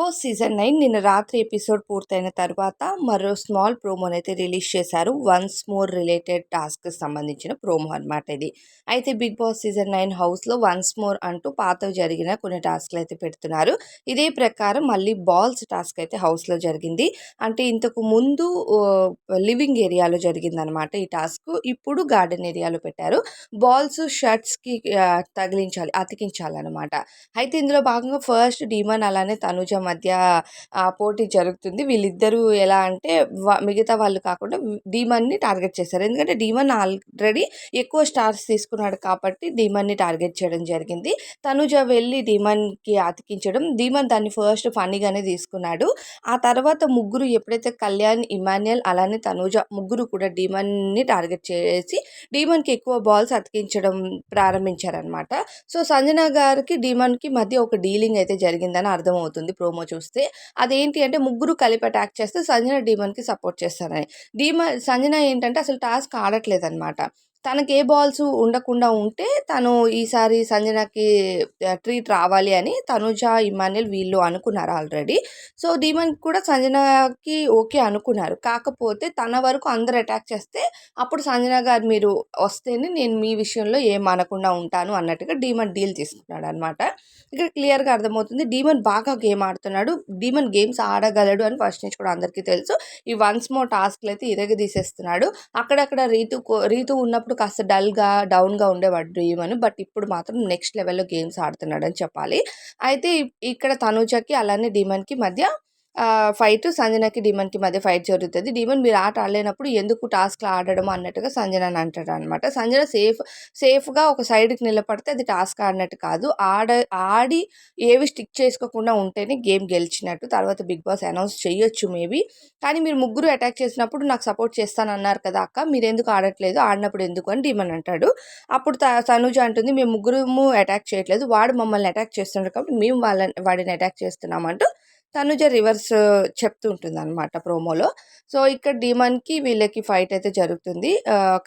Boss season nine నిన్న రాత్రి episode పూర్తయిన తర్వాత మరో స్మాల్ ప్రోమోని అయితే రిలీజ్ చేశారు. వన్స్ మోర్ రిలేటెడ్ టాస్క్ సంబంధించిన ప్రోమో అన్నమాట ఇది. అయితే బిగ్ బాస్ సీజన్ నైన్ హౌస్లో వన్స్ మోర్ అంటూ పాత జరిగిన కొన్ని టాస్క్లు అయితే పెడుతున్నారు. ఇదే ప్రకారం మళ్ళీ బాల్స్ టాస్క్ అయితే హౌస్లో జరిగింది. అంటే ఇంతకు ముందు లివింగ్ ఏరియాలో జరిగింది అనమాట ఈ టాస్క్. ఇప్పుడు గార్డెన్ ఏరియాలో పెట్టారు. బాల్స్ షర్ట్స్కి తగిలించాలి అతికించాలన్నమాట. అయితే ఇందులో భాగంగా ఫస్ట్ డీమన్ అలానే తనుజ మధ్య పోటీ జరుగుతుంది. వీళ్ళిద్దరూ ఎలా అంటే మిగతా వాళ్ళు కాకుండా డీమన్ని టార్గెట్ చేశారు. ఎందుకంటే డీమన్ ఆల్రెడీ ఎక్కువ స్టార్స్ తీసుకున్నాడు కాబట్టి డీమన్ని టార్గెట్ చేయడం జరిగింది. తనుజ వెళ్ళి డీమన్కి అతికించడం డీమన్ దాన్ని ఫస్ట్ ఫన్నీగానే తీసుకున్నాడు. ఆ తర్వాత ముగ్గురు ఎప్పుడైతే కళ్యాణ్ ఇమాన్యుయల్ అలానే తనుజ ముగ్గురు కూడా డీమన్ని టార్గెట్ చేసి డీమన్కి ఎక్కువ బాల్స్ అతికించడం ప్రారంభించారనమాట సో సంజన గారికి డీమన్కి మధ్య ఒక డీలింగ్ అయితే జరిగిందని అర్థమవుతుంది. ప్రో ప్రోమో చూస్తే అదేంటి అంటే ముగ్గురు కలిపి అటాక్ చేస్తే సంజన డీమన్కి సపోర్ట్ చేస్తారని డీమన్ సంజన ఏంటంటే అసలు టాస్క్ ఆడట్లేదు అనమాట తనకి ఏ బాల్స్ ఉండకుండా ఉంటే తను ఈసారి సంజనకి ట్రీట్ రావాలి అని తనుజ ఇమాన్యుల్ వీళ్ళు అనుకున్నారు ఆల్రెడీ. సో డీమన్ కూడా సంజనకి ఓకే అనుకున్నారు. కాకపోతే తన వరకు అందరు అటాక్ చేస్తే అప్పుడు సంజన గారు మీరు వస్తేనే నేను మీ విషయంలో ఏం అనకుండా ఉంటాను అన్నట్టుగా డీమన్ డీల్ తీసుకున్నాడు అనమాట ఇక్కడ క్లియర్గా అర్థమవుతుంది డీమన్ బాగా గేమ్ ఆడుతున్నాడు. డీమన్ గేమ్స్ ఆడగలడు అని ఫస్ట్ నుంచి కూడా అందరికీ తెలుసు. ఈ వన్స్ మో టాస్క్లు అయితే ఇరగదీసేస్తున్నాడు. అక్కడక్కడ రీతు రీతు ఉన్నప్పుడు అప్పుడు కాస్త డల్గా డౌన్గా ఉండేవాడు డ్రీమ్ బట్ ఇప్పుడు మాత్రం నెక్స్ట్ లెవెల్లో గేమ్స్ ఆడుతున్నాడు అని చెప్పాలి. అయితే ఇక్కడ తనుజకి అలానే డీమన్కి మధ్య ఫైట్ సంజనకి డీమన్కి మధ్య ఫైట్ జరుగుతుంది. డీమన్ మీరు ఆట ఆడలేనప్పుడు ఎందుకు టాస్క్లు ఆడడం అన్నట్టుగా సంజన అని అంటాడు అనమాట సంజన సేఫ్ సేఫ్గా ఒక సైడ్కి నిలబడితే అది టాస్క్ ఆడినట్టు కాదు. ఆడ ఆడి ఏవి స్టిక్ చేసుకోకుండా ఉంటేనే గేమ్ గెలిచినట్టు తర్వాత బిగ్ బాస్ అనౌన్స్ చేయొచ్చు మేబీ కానీ మీరు ముగ్గురు అటాక్ చేసినప్పుడు నాకు సపోర్ట్ చేస్తానన్నారు కదా అక్క మీరు ఎందుకు ఆడట్లేదు? ఆడినప్పుడు ఎందుకు అని డీమన్ అంటాడు. అప్పుడు తనుజ అంటుంది మేము ముగ్గురు అటాక్ చేయట్లేదు. వాడు మమ్మల్ని అటాక్ చేస్తున్నాడు కాబట్టి మేము వాళ్ళని వాడిని అటాక్ చేస్తున్నామంటూ తనుజ రివర్స్ చెప్తూ ఉంటుంది అనమాట ప్రోమోలో. సో ఇక్కడ డీమన్కి వీళ్ళకి ఫైట్ అయితే జరుగుతుంది.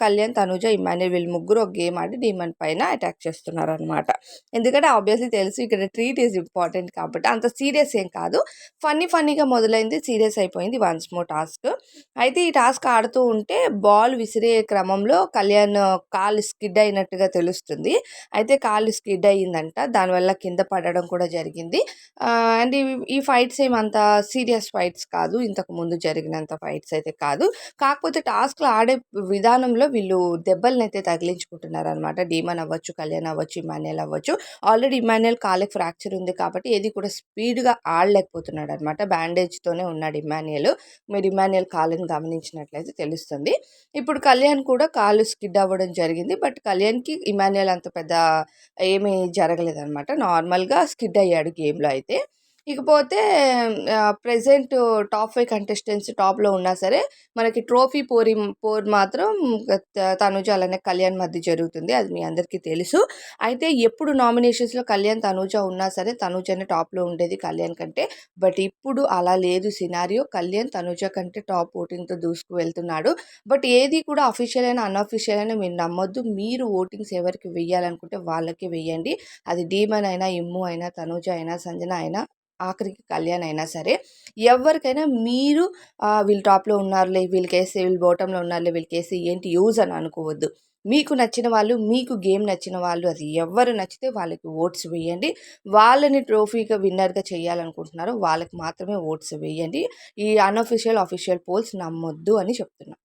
కళ్యాణ్ తనుజ ఇమాన్యుల్ వీళ్ళు ముగ్గురు ఒక గేమ్ ఆడి డీమన్ పైన అటాక్ చేస్తున్నారు అనమాట ఎందుకంటే ఆబ్వియస్లీ తెలుసు ఇక్కడ ట్రీట్ ఈజ్ ఇంపార్టెంట్ కాబట్టి అంత సీరియస్ ఏం కాదు. ఫన్నీ ఫన్నీగా మొదలైంది సీరియస్ అయిపోయింది వన్స్ మో టాస్క్. అయితే ఈ టాస్క్ ఆడుతూ ఉంటే బాల్ విసిరే క్రమంలో కళ్యాణ్ కాలు స్కిడ్ అయినట్టుగా తెలుస్తుంది. అయితే కాలు స్కిడ్ అయ్యిందంట దానివల్ల కింద పడడం కూడా జరిగింది. అండ్ ఈ ఫైట్ ఫైట్స్ ఏమంత సీరియస్ ఫైట్స్ కాదు. ఇంతకు ముందు జరిగినంత ఫైట్స్ అయితే కాదు. కాకపోతే టాస్క్లు ఆడే విధానంలో వీళ్ళు దెబ్బలను అయితే తగిలించుకుంటున్నారు అనమాట డీమన్ అవ్వచ్చు కళ్యాణ్ అవ్వచ్చు ఇమాన్యుల్ అవ్వచ్చు. ఆల్రెడీ ఇమాన్యుల్ కాలికి ఫ్రాక్చర్ ఉంది కాబట్టి ఏది కూడా స్పీడ్గా ఆడలేకపోతున్నాడు అనమాట బ్యాండేజ్తోనే ఉన్నాడు ఇమాన్యుల్ మీరు ఇమాన్యుల్ కాలుని గమనించినట్లయితే తెలుస్తుంది. ఇప్పుడు కళ్యాణ్ కూడా కాలు స్కిడ్ అవ్వడం జరిగింది. బట్ కళ్యాణ్కి ఇమాన్యుల్ అంత పెద్ద ఏమీ జరగలేదన్నమాట. నార్మల్గా స్కిడ్ అయ్యాడు గేమ్లో అయితే. ఇకపోతే ప్రెజెంట్ టాప్ ఫైవ్ కంటెస్టెంట్స్ టాప్లో ఉన్నా సరే మనకి ట్రోఫీ పోరి పోర్ మాత్రం తనుజ అలానే కళ్యాణ్ మధ్య జరుగుతుంది. అది మీ అందరికీ తెలుసు. అయితే ఎప్పుడు నామినేషన్స్లో కళ్యాణ్ తనుజ ఉన్నా సరే తనుజనే టాప్లో ఉండేది కళ్యాణ్ కంటే. బట్ ఇప్పుడు అలా లేదు. సినారియో కళ్యాణ్ తనుజ కంటే టాప్ ఓటింగ్తో దూసుకు వెళ్తున్నాడు. బట్ ఏది కూడా అఫీషియల్ అయినా అన్అఫీషియల్ అయినా మీరు నమ్మొద్దు. మీరు ఓటింగ్స్ ఎవరికి వెయ్యాలనుకుంటే వాళ్ళకి వెయ్యండి. అది డీమన్ అయినా ఇమ్ము అయినా తనుజ అయినా సంజన అయినా ఆఖరికి కళ్యాణ్ అయినా సరే ఎవరికైనా మీరు వీళ్ళు టాప్లో ఉన్నారులే వీళ్ళకి వేస్తే వీళ్ళు బాటంలో ఉన్నారులే వీళ్ళకి వేస్తే ఏంటి యూజ్ అని అనుకోవద్దు. మీకు నచ్చిన వాళ్ళు మీకు గేమ్ నచ్చిన వాళ్ళు అది ఎవరు నచ్చితే వాళ్ళకి ఓట్స్ వేయండి. వాళ్ళని ట్రోఫీగా విన్నర్గా చేయాలనుకుంటున్నారో వాళ్ళకి మాత్రమే ఓట్స్ వేయండి. ఈ అన్అఫిషియల్ అఫీషియల్ పోల్స్ నమ్మొద్దు అని చెప్తున్నా.